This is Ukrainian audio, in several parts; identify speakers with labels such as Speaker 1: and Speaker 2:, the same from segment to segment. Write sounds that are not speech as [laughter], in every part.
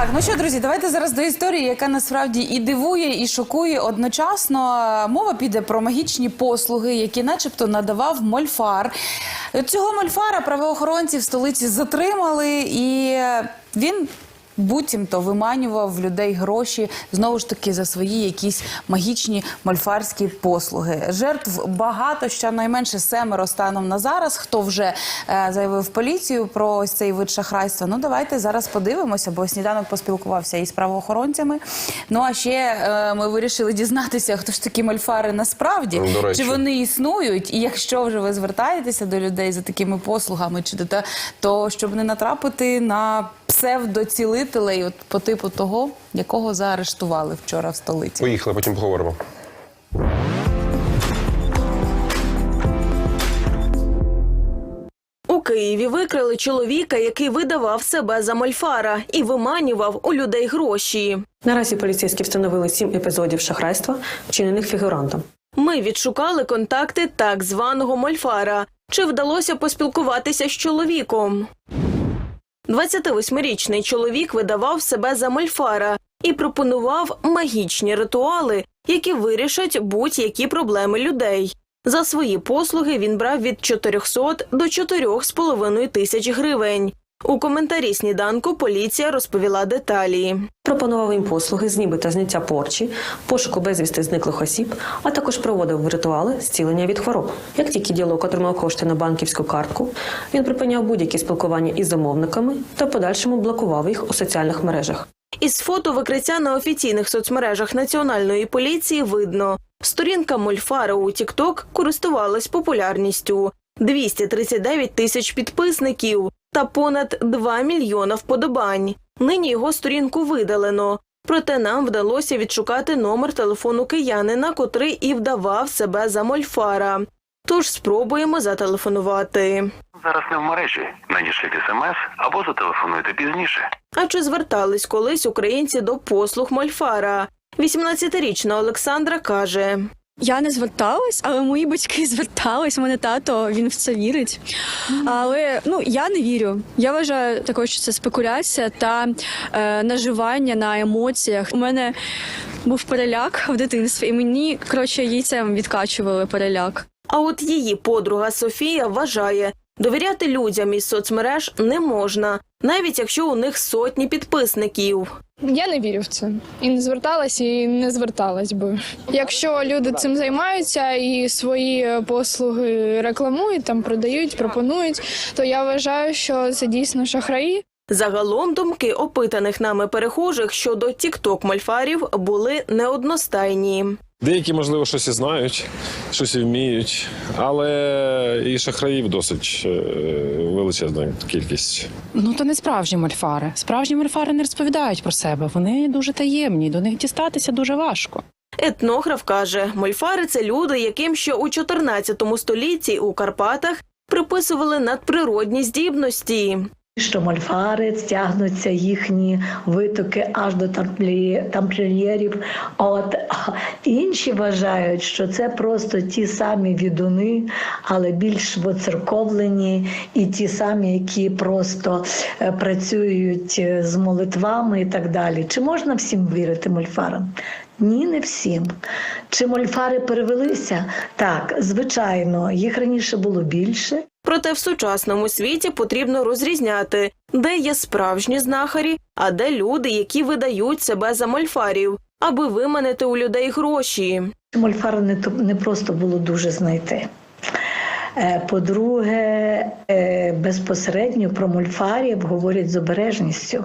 Speaker 1: Так, ну що, друзі, давайте зараз до історії, яка насправді і дивує, і шокує одночасно. Мова піде про магічні послуги, які, начебто, надавав Мольфар. Цього Мольфара правоохоронці в столиці затримали, і він. Буцімто виманював в людей гроші знову ж таки за свої якісь магічні мольфарські послуги. Жертв багато, щонайменше семеро станом на зараз. Хто вже е, заявив поліцію про ось цей вид шахрайства? Ну давайте зараз подивимося, бо сніданок поспілкувався із правоохоронцями. Ну а ще е, ми вирішили дізнатися, хто ж такі мольфари насправді,
Speaker 2: Ну, до речі.
Speaker 1: чи вони існують, і якщо вже ви звертаєтеся до людей за такими послугами, чи до то щоб не натрапити на псевдоцілителей, от по типу того, якого заарештували вчора в столиці.
Speaker 2: Поїхали, потім поговоримо.
Speaker 3: У Києві викрили чоловіка, який видавав себе за мольфара і виманював у людей гроші.
Speaker 4: Наразі поліцейські встановили сім епізодів шахрайства, вчинених фігурантом.
Speaker 3: Ми відшукали контакти так званого мольфара. Чи вдалося поспілкуватися з чоловіком? 28-річний чоловік видавав себе за мельфара і пропонував магічні ритуали, які вирішать будь-які проблеми людей. За свої послуги він брав від 400 до 4,5 тисяч гривень. У коментарі сніданку поліція розповіла деталі.
Speaker 4: Пропонував їм послуги з нібито зняття порчі, пошуку безвісти зниклих осіб, а також проводив ритуали зцілення від хвороб. Як тільки ділок отримав кошти на банківську картку, він припиняв будь-які спілкування із замовниками та в подальшому блокував їх у соціальних мережах.
Speaker 3: Із фото викриття на офіційних соцмережах національної поліції видно. Сторінка Мольфара у TikTok користувалась популярністю. 239 тисяч підписників та понад 2 мільйона вподобань. Нині його сторінку видалено. Проте нам вдалося відшукати номер телефону киянина, котрий і вдавав себе за Мольфара. Тож спробуємо зателефонувати.
Speaker 5: Зараз не в мережі. Надішліть смс або зателефонуйте пізніше.
Speaker 3: А чи звертались колись українці до послуг Мольфара? 18-річна Олександра каже:
Speaker 6: Я не зверталась, але мої батьки [laughs] звертались. У мене тато він в це вірить. Але ну я не вірю. Я вважаю також, що це спекуляція та е, наживання на емоціях. У мене був переляк в дитинстві, і мені коротше яйцем відкачували переляк.
Speaker 3: А от її подруга Софія вважає, довіряти людям із соцмереж не можна, навіть якщо у них сотні підписників.
Speaker 7: Я не вірю в це і не зверталась, і не зверталась би. Якщо люди цим займаються і свої послуги рекламують, там продають, пропонують, то я вважаю, що це дійсно шахраї.
Speaker 3: Загалом думки опитаних нами перехожих щодо тікток мольфарів були неодностайні.
Speaker 8: Деякі, можливо, щось і знають, щось і вміють, але і шахраїв досить е, величезна кількість.
Speaker 9: Ну то не справжні мольфари. Справжні мольфари не розповідають про себе. Вони дуже таємні, до них дістатися дуже важко.
Speaker 3: Етнограф каже, мольфари це люди, яким ще у 14 столітті у Карпатах приписували надприродні здібності.
Speaker 10: Що мольфари стягнуться їхні витоки аж до тамплі- тамплієрів. От інші вважають, що це просто ті самі відуни, але більш воцерковлені, і ті самі, які просто е, працюють е, з молитвами і так далі. Чи можна всім вірити мольфарам? Ні, не всім. Чи мольфари перевелися? Так, звичайно, їх раніше було більше.
Speaker 3: Проте в сучасному світі потрібно розрізняти, де є справжні знахарі, а де люди, які видають себе за мольфарів, аби виманити у людей гроші.
Speaker 10: Мольфара не, не просто було дуже знайти. Е, По-друге, е, безпосередньо про мольфарів говорять з обережністю,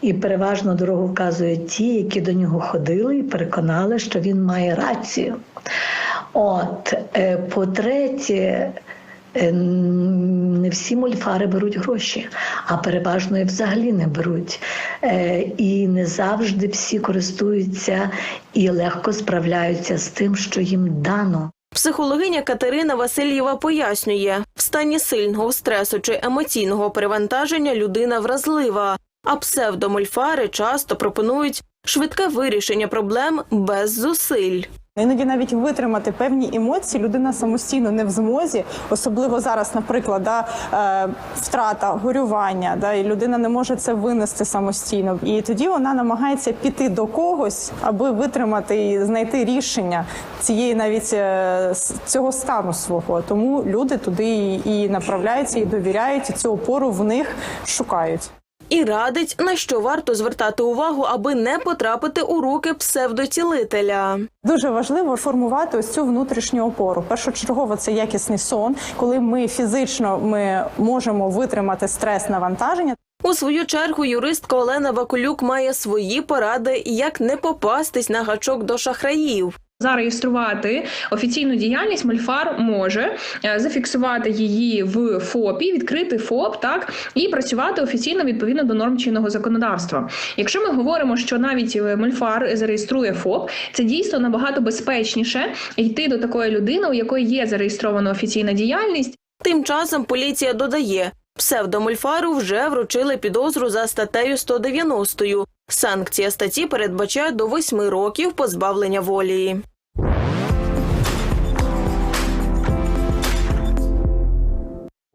Speaker 10: і переважно дорогу вказують ті, які до нього ходили і переконали, що він має рацію. От, е, по-третє, не всі мольфари беруть гроші, а переважно і взагалі не беруть. Е, І не завжди всі користуються і легко справляються з тим, що їм дано.
Speaker 3: Психологиня Катерина Васильєва пояснює, в стані сильного стресу чи емоційного перевантаження людина вразлива, а псевдомольфари часто пропонують швидке вирішення проблем без зусиль.
Speaker 2: Іноді навіть витримати певні емоції людина самостійно не в змозі, особливо зараз, наприклад, да, е, втрата, горювання, да, і людина не може це винести самостійно. І тоді вона намагається піти до когось, аби витримати і знайти рішення цієї навіть е, цього стану свого. Тому люди туди і, направляються, і довіряють, і цю опору в них шукають.
Speaker 3: І радить, на що варто звертати увагу, аби не потрапити у руки псевдоцілителя.
Speaker 2: Дуже важливо формувати ось цю внутрішню опору. Першочергово це якісний сон, коли ми фізично ми можемо витримати стрес навантаження.
Speaker 3: У свою чергу юристка Олена Вакулюк має свої поради, як не попастись на гачок до шахраїв.
Speaker 11: Зареєструвати офіційну діяльність Мольфар може е, зафіксувати її в ФОПі, відкрити ФОП, так і працювати офіційно відповідно до норм чинного законодавства. Якщо ми говоримо, що навіть е, Мольфар зареєструє ФОП, це дійсно набагато безпечніше йти до такої людини, у якої є зареєстрована офіційна діяльність.
Speaker 3: Тим часом поліція додає, псевдомольфару вже вручили підозру за статтею 190. Санкція статті передбачає до 8 років позбавлення волі.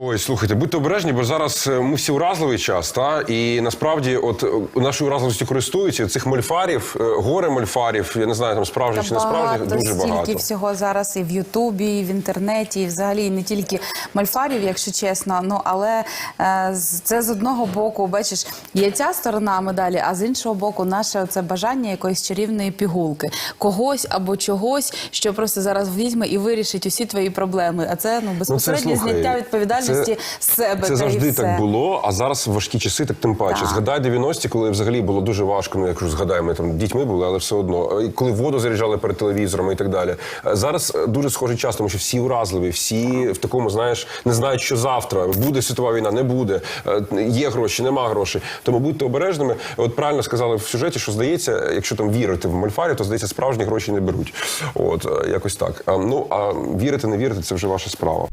Speaker 12: Ой, слухайте, будьте обережні, бо зараз е, ми всі уразливий час, та і насправді, от е, нашою уразливістю користуються цих мольфарів, е, горе мольфарів. Я не знаю, там справжніх чи не справжніх, дуже
Speaker 1: стільки
Speaker 12: багато.
Speaker 1: всього зараз і в Ютубі, і в інтернеті, і взагалі і не тільки мальфарів, якщо чесно. Ну але е, це з одного боку, бачиш, є ця сторона медалі, а з іншого боку, наше це бажання якоїсь чарівної пігулки, когось або чогось, що просто зараз візьме і вирішить усі твої проблеми. А це ну безпосередньо
Speaker 12: слухай,
Speaker 1: зняття відповідальності з себе.
Speaker 12: Це завжди
Speaker 1: все.
Speaker 12: так було, а зараз важкі часи, так тим паче.
Speaker 1: Так.
Speaker 12: Згадай 90-ті, коли взагалі було дуже важко. Ну, якщо згадаємо, там дітьми були, але все одно. Коли воду заряджали перед телевізором і так далі. Е, Зараз е, дуже схожий час, тому що всі уразливі, всі в такому, знаєш, не знають, що завтра буде світова війна, не буде. Е, Є гроші, нема грошей. Тому будьте обережними. От правильно сказали в сюжеті, що здається, якщо там вірити в мольфарі, то здається, справжні гроші не беруть. От якось так. А, ну а вірити, не вірити, це вже ваша справа.